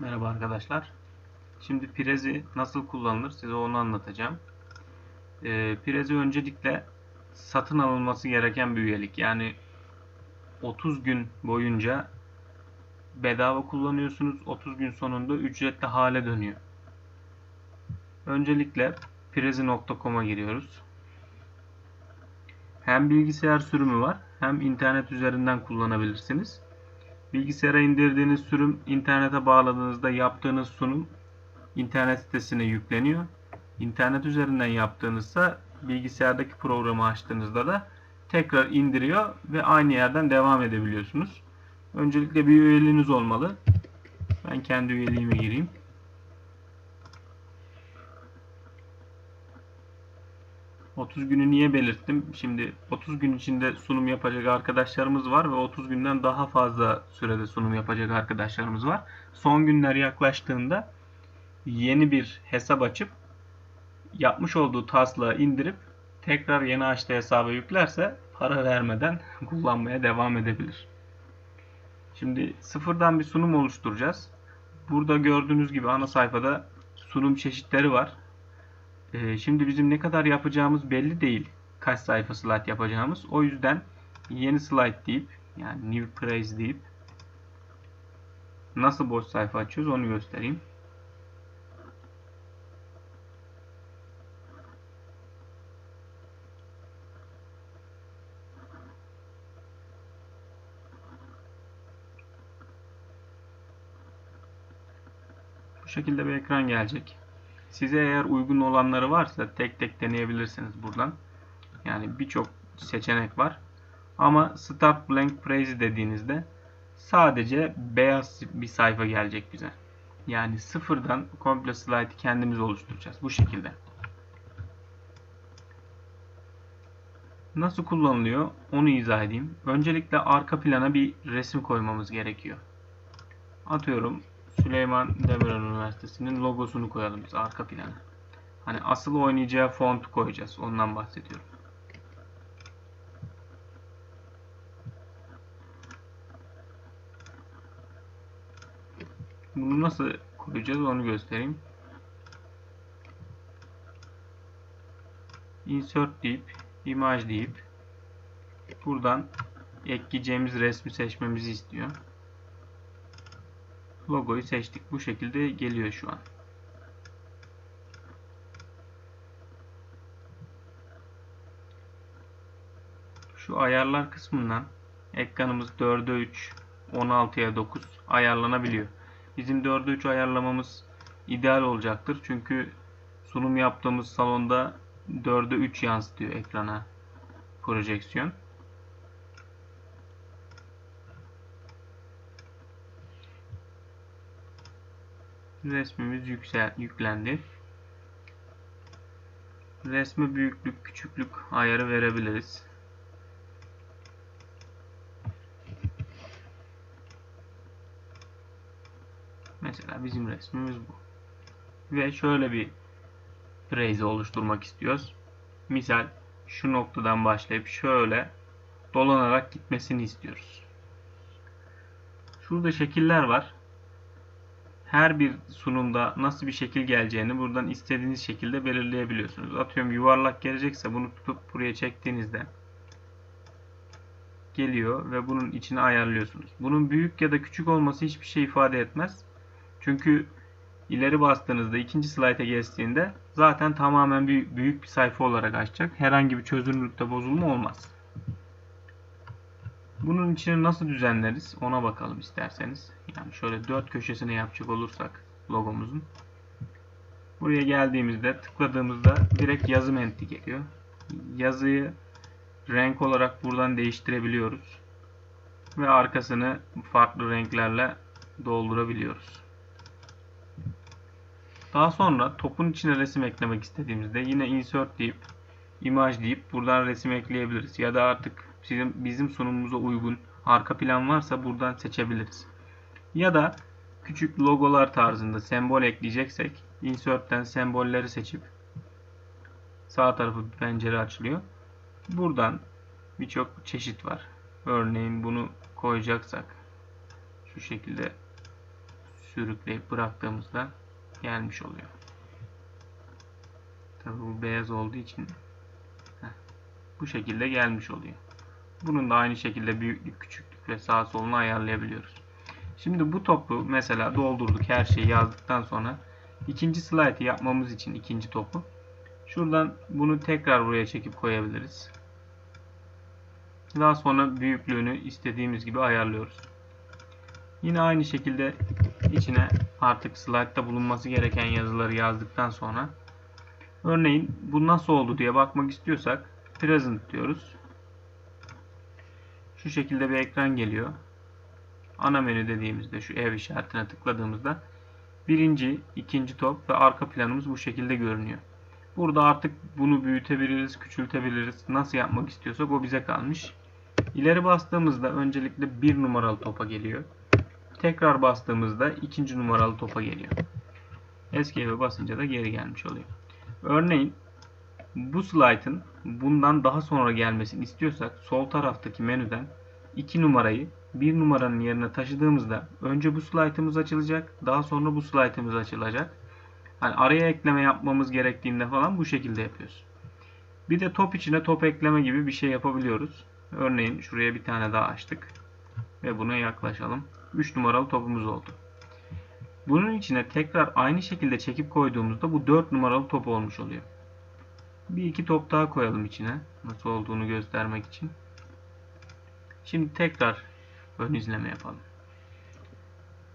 Merhaba arkadaşlar. Şimdi Pirezi nasıl kullanılır size onu anlatacağım. Ee, Pirezi öncelikle satın alınması gereken bir üyelik. Yani 30 gün boyunca bedava kullanıyorsunuz. 30 gün sonunda ücretli hale dönüyor. Öncelikle pirezi.com'a giriyoruz. Hem bilgisayar sürümü var hem internet üzerinden kullanabilirsiniz. Bilgisayara indirdiğiniz sürüm internete bağladığınızda yaptığınız sunum internet sitesine yükleniyor. İnternet üzerinden yaptığınızda bilgisayardaki programı açtığınızda da tekrar indiriyor ve aynı yerden devam edebiliyorsunuz. Öncelikle bir üyeliğiniz olmalı. Ben kendi üyeliğime gireyim. ...30 günü niye belirttim? Şimdi 30 gün içinde sunum yapacak arkadaşlarımız var ve 30 günden daha fazla sürede sunum yapacak arkadaşlarımız var. Son günler yaklaştığında yeni bir hesap açıp yapmış olduğu taslağı indirip tekrar yeni açtığı hesaba yüklerse para vermeden kullanmaya devam edebilir. Şimdi sıfırdan bir sunum oluşturacağız. Burada gördüğünüz gibi ana sayfada sunum çeşitleri var. Ee, şimdi bizim ne kadar yapacağımız belli değil. Kaç sayfa slide yapacağımız. O yüzden yeni slide deyip yani new phrase deyip nasıl boş sayfa açıyoruz onu göstereyim. Bu şekilde bir ekran gelecek. Size eğer uygun olanları varsa tek tek deneyebilirsiniz buradan. Yani birçok seçenek var. Ama Start Blank Phrase dediğinizde sadece beyaz bir sayfa gelecek bize. Yani sıfırdan komple slide'ı kendimiz oluşturacağız. Bu şekilde. Nasıl kullanılıyor onu izah edeyim. Öncelikle arka plana bir resim koymamız gerekiyor. Atıyorum Süleyman Demirel Üniversitesi'nin logosunu koyalım biz arka plana. Hani asıl oynayacağı font koyacağız. Ondan bahsediyorum. Bunu nasıl koyacağız onu göstereyim. Insert deyip imaj deyip buradan ekleyeceğimiz resmi seçmemizi istiyor logoyu seçtik. Bu şekilde geliyor şu an. Şu ayarlar kısmından ekranımız 4'e 3, 16'ya 9 ayarlanabiliyor. Bizim 4'e 3 ayarlamamız ideal olacaktır. Çünkü sunum yaptığımız salonda 4'e 3 yansıtıyor ekrana projeksiyon. Resmimiz yüksel, yüklendi. Resme büyüklük, küçüklük ayarı verebiliriz. Mesela bizim resmimiz bu. Ve şöyle bir phrase oluşturmak istiyoruz. Misal şu noktadan başlayıp şöyle dolanarak gitmesini istiyoruz. Şurada şekiller var her bir sunumda nasıl bir şekil geleceğini buradan istediğiniz şekilde belirleyebiliyorsunuz. Atıyorum yuvarlak gelecekse bunu tutup buraya çektiğinizde geliyor ve bunun içine ayarlıyorsunuz. Bunun büyük ya da küçük olması hiçbir şey ifade etmez. Çünkü ileri bastığınızda ikinci slayta geçtiğinde zaten tamamen bir büyük bir sayfa olarak açacak. Herhangi bir çözünürlükte bozulma olmaz. Bunun içini nasıl düzenleriz ona bakalım isterseniz. Yani şöyle dört köşesine yapacak olursak logomuzun. Buraya geldiğimizde tıkladığımızda direkt yazı menti geliyor. Yazıyı renk olarak buradan değiştirebiliyoruz. Ve arkasını farklı renklerle doldurabiliyoruz. Daha sonra topun içine resim eklemek istediğimizde yine insert deyip imaj deyip buradan resim ekleyebiliriz. Ya da artık bizim, bizim sunumumuza uygun arka plan varsa buradan seçebiliriz. Ya da küçük logolar tarzında sembol ekleyeceksek insert'ten sembolleri seçip sağ tarafı bir pencere açılıyor. Buradan birçok çeşit var. Örneğin bunu koyacaksak şu şekilde sürükleyip bıraktığımızda gelmiş oluyor. Tabi bu beyaz olduğu için heh, bu şekilde gelmiş oluyor. Bunun da aynı şekilde büyüklük, küçüklük ve sağ solunu ayarlayabiliyoruz. Şimdi bu topu mesela doldurduk her şeyi yazdıktan sonra ikinci slide'ı yapmamız için ikinci topu şuradan bunu tekrar buraya çekip koyabiliriz. Daha sonra büyüklüğünü istediğimiz gibi ayarlıyoruz. Yine aynı şekilde içine artık slide'da bulunması gereken yazıları yazdıktan sonra örneğin bu nasıl oldu diye bakmak istiyorsak present diyoruz. Şu şekilde bir ekran geliyor. Ana menü dediğimizde şu ev işaretine tıkladığımızda birinci, ikinci top ve arka planımız bu şekilde görünüyor. Burada artık bunu büyütebiliriz, küçültebiliriz. Nasıl yapmak istiyorsak o bize kalmış. İleri bastığımızda öncelikle bir numaralı topa geliyor. Tekrar bastığımızda ikinci numaralı topa geliyor. Escape'e basınca da geri gelmiş oluyor. Örneğin bu slide'ın bundan daha sonra gelmesini istiyorsak sol taraftaki menüden 2 numarayı 1 numaranın yerine taşıdığımızda önce bu slide'ımız açılacak. Daha sonra bu slide'ımız açılacak. Hani araya ekleme yapmamız gerektiğinde falan bu şekilde yapıyoruz. Bir de top içine top ekleme gibi bir şey yapabiliyoruz. Örneğin şuraya bir tane daha açtık. Ve buna yaklaşalım. 3 numaralı topumuz oldu. Bunun içine tekrar aynı şekilde çekip koyduğumuzda bu 4 numaralı top olmuş oluyor. Bir iki top daha koyalım içine. Nasıl olduğunu göstermek için. Şimdi tekrar ön izleme yapalım.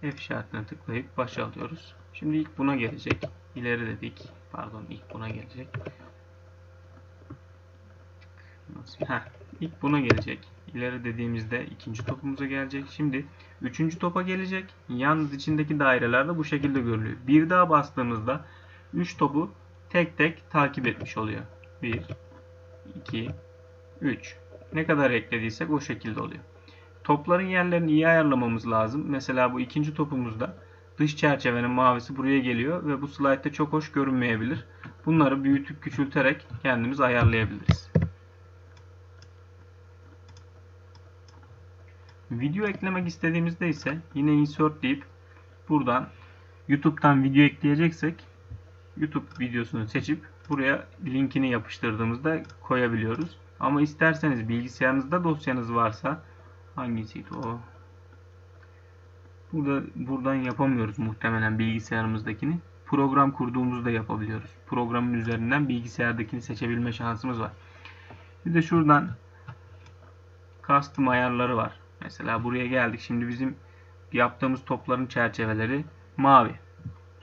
F işaretine tıklayıp başa alıyoruz. Şimdi ilk buna gelecek. İleri dedik. Pardon ilk buna gelecek. Nasıl? Heh, ilk buna gelecek. İleri dediğimizde ikinci topumuza gelecek. Şimdi üçüncü topa gelecek. Yalnız içindeki dairelerde bu şekilde görülüyor. Bir daha bastığımızda 3 topu tek tek takip etmiş oluyor. 1, 2, 3. Ne kadar eklediysek o şekilde oluyor. Topların yerlerini iyi ayarlamamız lazım. Mesela bu ikinci topumuzda dış çerçevenin mavisi buraya geliyor ve bu slide'de çok hoş görünmeyebilir. Bunları büyütüp küçülterek kendimiz ayarlayabiliriz. Video eklemek istediğimizde ise yine insert deyip buradan YouTube'dan video ekleyeceksek YouTube videosunu seçip buraya linkini yapıştırdığımızda koyabiliyoruz. Ama isterseniz bilgisayarınızda dosyanız varsa hangisiydi o? Burada buradan yapamıyoruz muhtemelen bilgisayarımızdakini. Program kurduğumuzda yapabiliyoruz. Programın üzerinden bilgisayardakini seçebilme şansımız var. Bir de şuradan custom ayarları var. Mesela buraya geldik. Şimdi bizim yaptığımız topların çerçeveleri mavi.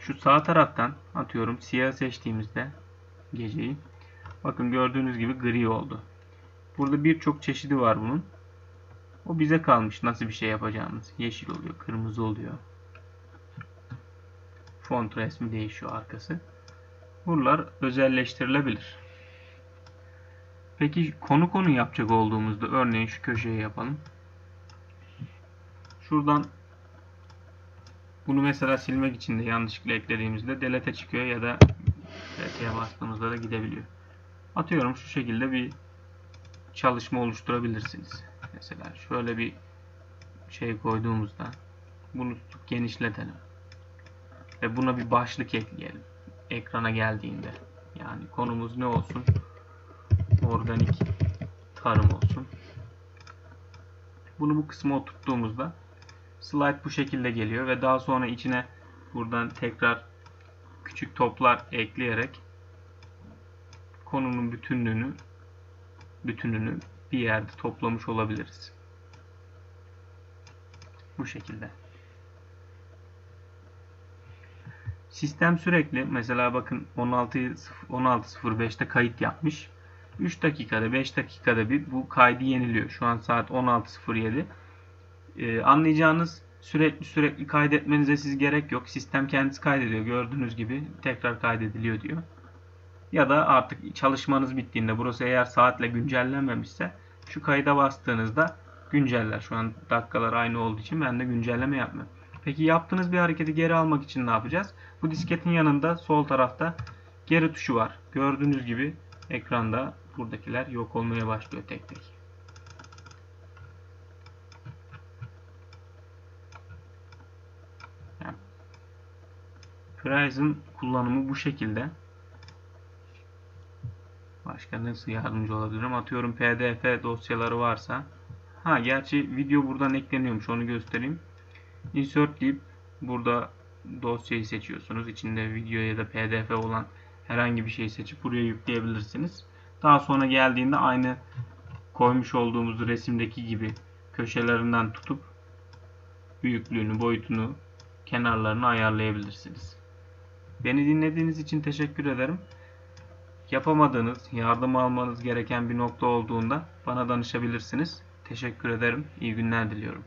Şu sağ taraftan atıyorum siyah seçtiğimizde geceyi bakın gördüğünüz gibi gri oldu. Burada birçok çeşidi var bunun. O bize kalmış nasıl bir şey yapacağımız. Yeşil oluyor, kırmızı oluyor. Font resmi değişiyor arkası. Buralar özelleştirilebilir. Peki konu konu yapacak olduğumuzda örneğin şu köşeyi yapalım. Şuradan bunu mesela silmek için de yanlışlıkla eklediğimizde delete çıkıyor ya da delete'ye bastığımızda da gidebiliyor. Atıyorum şu şekilde bir çalışma oluşturabilirsiniz. Mesela şöyle bir şey koyduğumuzda bunu genişletelim. Ve buna bir başlık ekleyelim. Ekrana geldiğinde. Yani konumuz ne olsun? Organik tarım olsun. Bunu bu kısma oturttuğumuzda slide bu şekilde geliyor ve daha sonra içine buradan tekrar küçük toplar ekleyerek konunun bütünlüğünü bütününü bir yerde toplamış olabiliriz. Bu şekilde. Sistem sürekli mesela bakın 16 16.05'te kayıt yapmış. 3 dakikada 5 dakikada bir bu kaydı yeniliyor. Şu an saat 16.07. Ee, anlayacağınız sürekli sürekli kaydetmenize siz gerek yok. Sistem kendisi kaydediyor. Gördüğünüz gibi tekrar kaydediliyor diyor. Ya da artık çalışmanız bittiğinde burası eğer saatle güncellenmemişse şu kayda bastığınızda günceller. Şu an dakikalar aynı olduğu için ben de güncelleme yapmıyorum. Peki yaptığınız bir hareketi geri almak için ne yapacağız? Bu disketin yanında sol tarafta geri tuşu var. Gördüğünüz gibi ekranda buradakiler yok olmaya başlıyor tek tek. Cryz'ın kullanımı bu şekilde. Başka nasıl yardımcı olabilirim? Atıyorum PDF dosyaları varsa. Ha gerçi video buradan ekleniyormuş onu göstereyim. Insert deyip burada dosyayı seçiyorsunuz. İçinde video ya da PDF olan herhangi bir şey seçip buraya yükleyebilirsiniz. Daha sonra geldiğinde aynı koymuş olduğumuz resimdeki gibi köşelerinden tutup büyüklüğünü, boyutunu, kenarlarını ayarlayabilirsiniz. Beni dinlediğiniz için teşekkür ederim. Yapamadığınız, yardım almanız gereken bir nokta olduğunda bana danışabilirsiniz. Teşekkür ederim. İyi günler diliyorum.